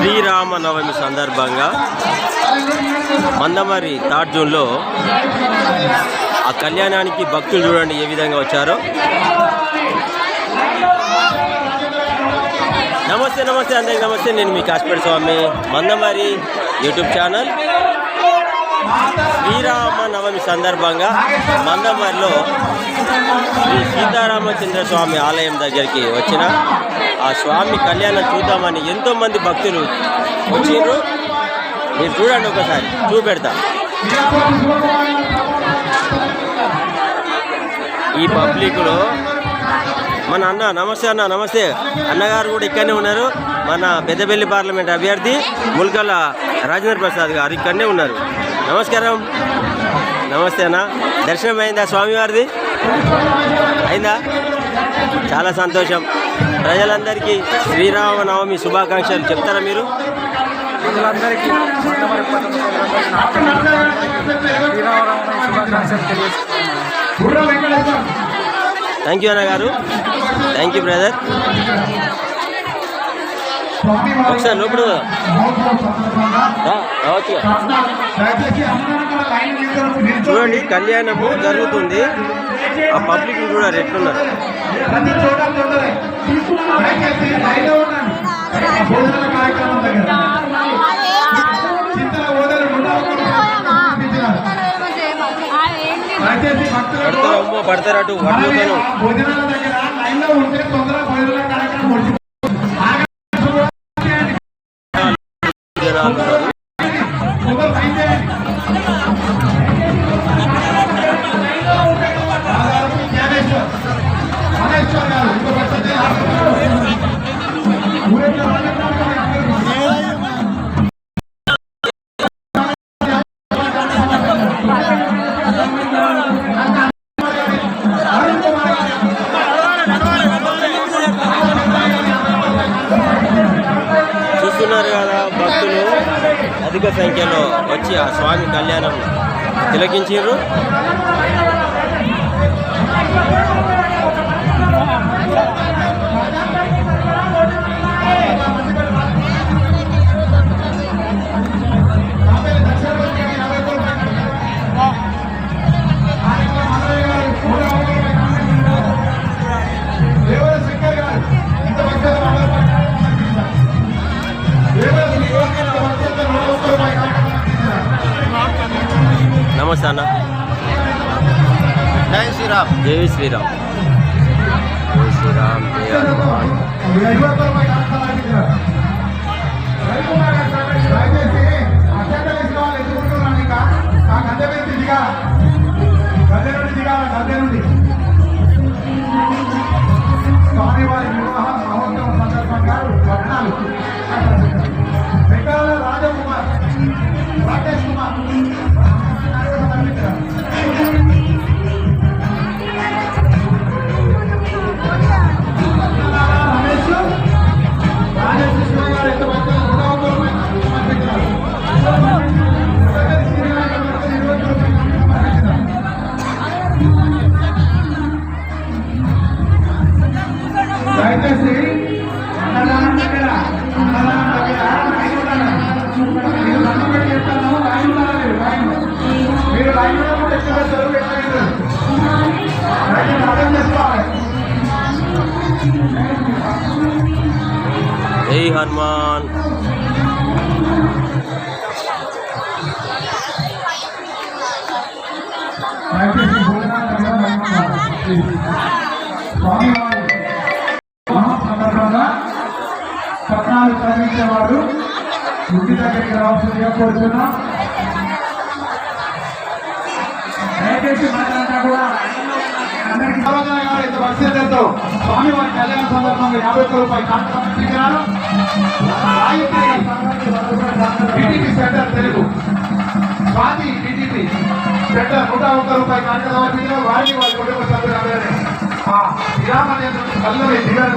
శ్రీరామనవమి సందర్భంగా మందమరి థర్డ్ జూన్లో ఆ కళ్యాణానికి భక్తులు చూడండి ఏ విధంగా వచ్చారో. నమస్తే నమస్తే అందరికి నమస్తే. నేను మీ కాశ్మీర్ స్వామి మందమరి యూట్యూబ్ ఛానల్. శ్రీరామ నవమి సందర్భంగా మందమరిలో శ్రీ సీతారామచంద్ర స్వామి ఆలయం దగ్గరికి వచ్చిన ఆ స్వామి కళ్యాణం చూద్దామని ఎంతో మంది భక్తులు వచ్చిండ్రు మీరు చూడండి ఒకసారి చూపెడతా. ఈ పబ్లిక్లో మన అన్న నమస్తే అన్న నమస్తే. అన్నగారు కూడా ఇక్కడనే ఉన్నారు. మన పెద్దపల్లి పార్లమెంట్ అభ్యర్థి ముల్కల రాజేంద్ర ప్రసాద్ గారు ఇక్కడనే ఉన్నారు. నమస్కారం. నమస్తే అన్న. దర్శనం అయిందా స్వామివారిది? అయిందా? చాలా సంతోషం. ప్రజలందరికీ శ్రీరామనవమి శుభాకాంక్షలు చెప్తారా మీరు? ప్రజలందరికీ శుభాకాంక్షలు తెలియజేస్తున్నాను. థ్యాంక్ యూ అన్న గారు థ్యాంక్ యూ బ్రదర్ ఒకసారి రావచ్చు. చూడండి కళ్యాణము జరుగుతుంది. ఆ పబ్లిక్ చూడాలి ఎట్లున్నారు? ప్రతి చోట తొందరే దయచేసి లైన్లో భోజనాల కార్యక్రమం దగ్గర. చింతల ఓదలు దయచేసి భక్తులకు పడతారు భోజనాల దగ్గర లైన్లో ఉంటే తొందర భోజనాల కార్యక్రమం చూస్తున్నారు కదా భక్తులు అధిక సంఖ్యలో వచ్చి ఆ స్వామి కళ్యాణం తిలకించారు నమస్తే అన్న జై శ్రీరామ్ జై శ్రీరామ్ జై శ్రీరామ్ జయ హనుమాన్ దయచేసి అన్నదానం దగ్గర అన్నదానం దగ్గర లైన్ ఉండాలి. మీరు దండం పెట్టి చెప్తాను లైన్ ఉండాలి మీరు లైన్ మీరు లైన్ కూడా ఎక్కువ చదువు పెట్టలేదు దయచేసి అర్థం చేసుకోవాలి జై హనుమాన్ దయచేసి భోజనాలు దగ్గర లైన్ ఉండాలి. స్వామివారి ఇంటి దగ్గరికి రావాల్సిందిగా కోరుతున్నాం దయచేసి మాట్లాడినా కూడా అందరికీ సమాధానం కావాలి ఇంత భక్తులతో కళ్యాణ సందర్భంగా యాభై ఒక్క రూపాయలు కార్యక్రమం TDP centre Telugu Swathi TDP centre నూట ఒక్క రూపాయలు కార్యక్రమం వారికి వారి కుటుంబ విరామ కళ్ళు దిగారు